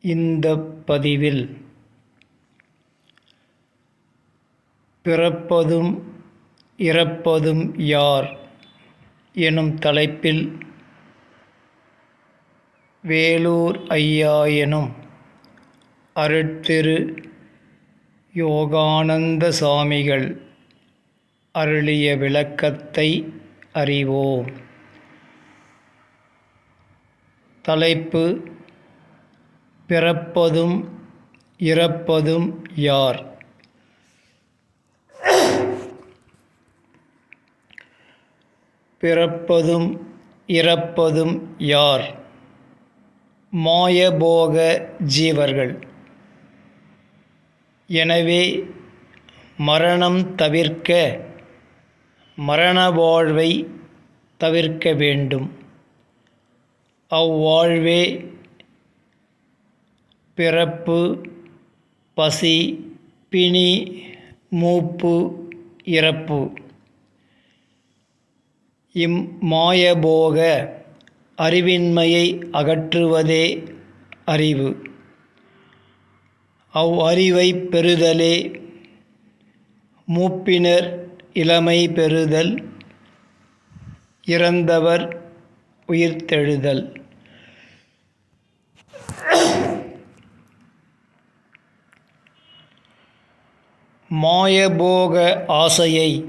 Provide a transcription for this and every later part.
இந்த பதிவில் பிறப்பதும் இறப்பதும் யார் எனும் தலைப்பில் வேலூர் ஐயா எனும் அருட்திரு யோகானந்த சாமிகள் அருளிய விளக்கத்தை அறிவோம். தலைப்பு பிறப்பதும் இறப்பதும் யார்? பிறப்பதும் இறப்பதும் யார்? மாயபோக ஜீவர்கள். எனவே மரணம் தவிர்க்க மரண வாழ்வை தவிர்க்க வேண்டும். அவ்வாழ்வே பிறப்பு பசி பிணி மூப்பு இறப்பு. இம்மாயபோக அறிவின்மையை அகற்றுவதே அறிவு. அவ் அறிவை பெறுதலே மூப்பினர் இளமை பெறுதல் இறந்தவர் உயிர்த்தெழுதல். மாயபோக ஆசையை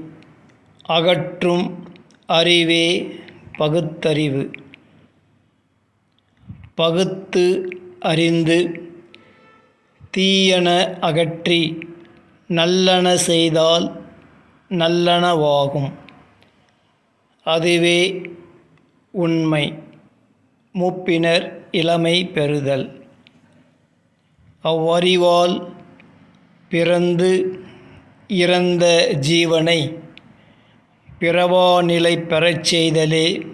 அகற்றும் அறிவே பகுத்தறிவு. பகுத்து அறிந்து தீயன அகற்றி நல்லன செய்தால் நல்லனவாகும். அதுவே உண்மை. மூப்பினர் இளமை பெறுதல். அவ்வறிவால் பிறந்து இறந்த ஜீவனை பிறவா நிலை பெறச் செய்தலே.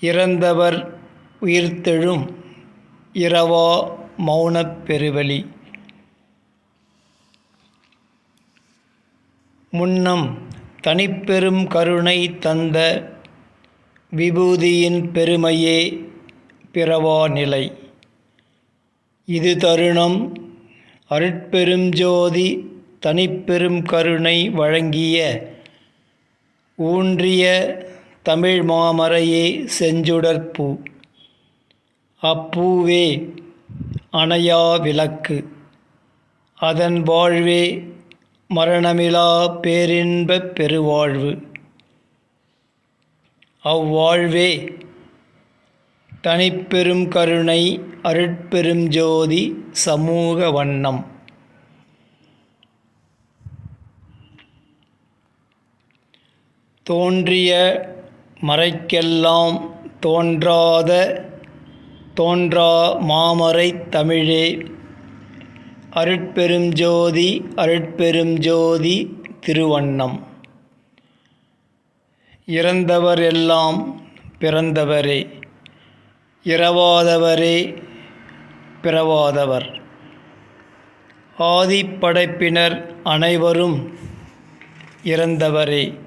இறந்தவர் உயிர்த்தெழும் இரவா மௌனப் பெருவழி. முன்னம் தனிப்பெரும் கருணை தந்த விபூதியின் பெருமையே பிறவா நிலை. இது தருணம் அருட்பெருஞ்சோதி தனிப்பெரும் கருணை வழங்கிய ஊன்றிய தமிழ் மாமரையே செஞ்சுடற்பூ அப்பூவே அணையா விளக்கு. அதன் வாழ்வே மரணமிலா பேரின்பப் பெருவாழ்வு. அவ்வாழ்வே தனிப்பெரும் கருணை அருட்பெரும் ஜோதி சமூக வண்ணம். தோன்றிய மறைக்கெல்லாம் தோன்றாத தோன்றா மாமறை தமிழே. அருட்பெருஞ்சோதி அருட்பெருஞ்சோதி திருவண்ணம். இறந்தவர் எல்லாம் பிறந்தவரே. இரவாதவரே பிறவாதவர். ஆதிப்படைப்பினர் அனைவரும் இறந்தவரே.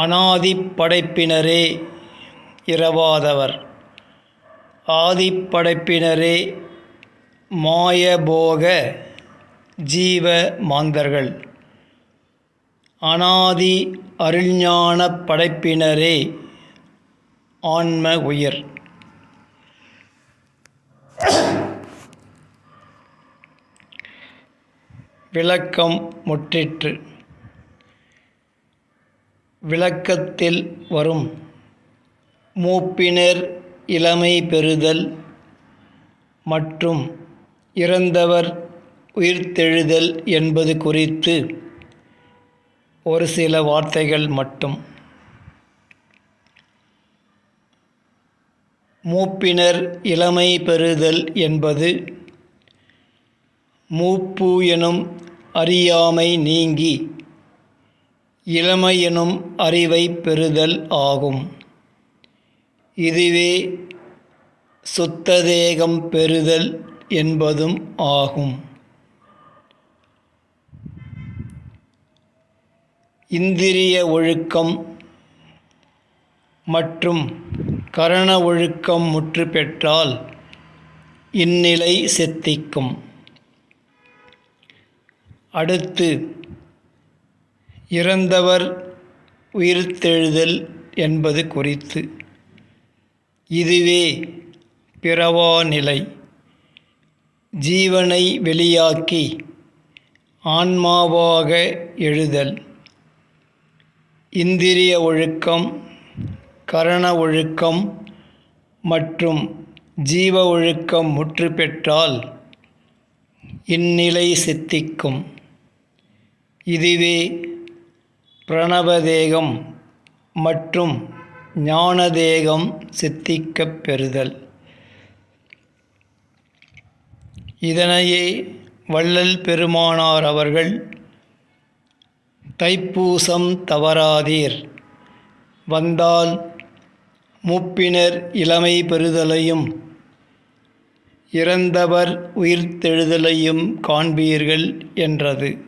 அனாதிப்படைப்பினரே இரவாதவர். ஆதிப்படைப்பினரே மாயபோக ஜீவ மாந்தர்கள் அனாதி அருள்ஞான படைப்பினரே ஆன்ம உயிர் விளக்கம் முற்றிற்று. விளக்கத்தில் வரும். மூப்பினர் இளமை பெறுதல் மற்றும் இறந்தவர் உயிர்த்தெழுதல் என்பது குறித்து ஒரு சில வார்த்தைகள் மட்டும். மூப்பினர் இளமை பெறுதல் என்பது மூப்பு எனும் அறியாமை நீங்கி இளமை எனும் அறிவைப் பெறுதல் ஆகும். இதுவே சுத்ததேகம் பெறுதல் என்பதும் ஆகும். இந்திரிய ஒழுக்கம் மற்றும் கரண ஒழுக்கம் முற்று பெற்றால் இந்நிலை சித்திக்கும். அடுத்து இறந்தவர் உயிர்த்தெழுதல் என்பது குறித்து. இதுவே பிறவா நிலை ஜீவனை வெளியாக்கி ஆன்மாவாக எழுதல். இந்திரிய ஒழுக்கம் கரண ஒழுக்கம் மற்றும் ஜீவ ஒழுக்கம் முற்று பெற்றால் இந்நிலை சித்திக்கும். இதுவே பிரணவதேகம் மற்றும் ஞானதேகம் சித்திக்கப் பெறுதல். இதனையே வள்ளல் பெருமானார் அவர்கள் தைப்பூசம் தவறாதீர். வந்தால் மூப்பினர் இளமை பெறுதலையும் இறந்தவர் உயிர்த்தெழுதலையும் காண்பீர்கள் என்றது.